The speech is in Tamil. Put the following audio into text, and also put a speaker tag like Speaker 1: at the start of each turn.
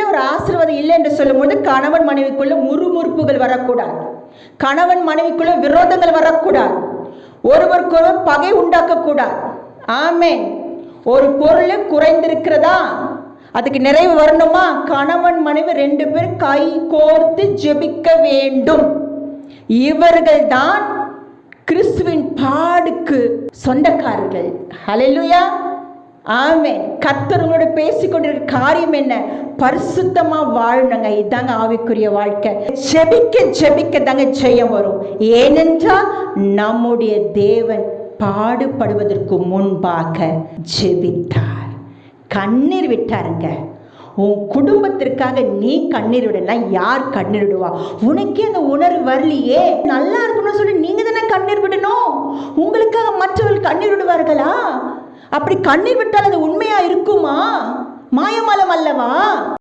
Speaker 1: வீட்டில் ஒரு ஆசீர்வாதம் இல்லை என்று சொல்லும்போது கணவன் மனைவிக்குள்ள முறுமுறுப்புகள் வரக்கூடாது. கணவன் மனைவிக்குள்ள விரோதங்கள் வரக்கூடாது. ஒருவருக்கொருவர் பகை உண்டாக்கக்கூடாது. ஆமே ஒரு பொருள் குறைந்திருக்கிறதா? அதுக்கு நிறைவு வரணுமா? கணவன் மனைவி ரெண்டு பேரும் கை கோர்த்து ஜெபிக்க வேண்டும். இவர்கள் தான் கிறிஸ்துவின் பாடுக்கு சொந்தக்காரர்கள். ஹலெலுயா ஆமென். கத்தர்களோட பேசிக்கொண்டிருக்க காரியம் என்ன? பரிசுத்தமா வாழணுங்க. இதாங்க ஆவிக்குரிய வாழ்க்கை. ஜெபிக்க ஜெபிக்க தாங்க ஜெயம் வரும். ஏனென்றால் நம்முடைய தேவன் பாடுபடுவதற்கு முன்பாக ஜெபித்தார். கண்ணீர் விட்டாருங்க. உன் குடும்பத்திற்காக நீ கண்ணீர் விடலாம் யார் கண்ணீர் விடுவா? உனக்கே அந்த உணர்வு வரலையே. நல்லா இருக்கணும்னு சொல்லி நீங்க தானே கண்ணீர் விடணும். உங்களுக்காக மற்றவர்கள் கண்ணீர் விடுவார்களா? அப்படி கண்ணீர் விட்டால் அது உண்மையா இருக்குமா? மாயமலம் அல்லவா?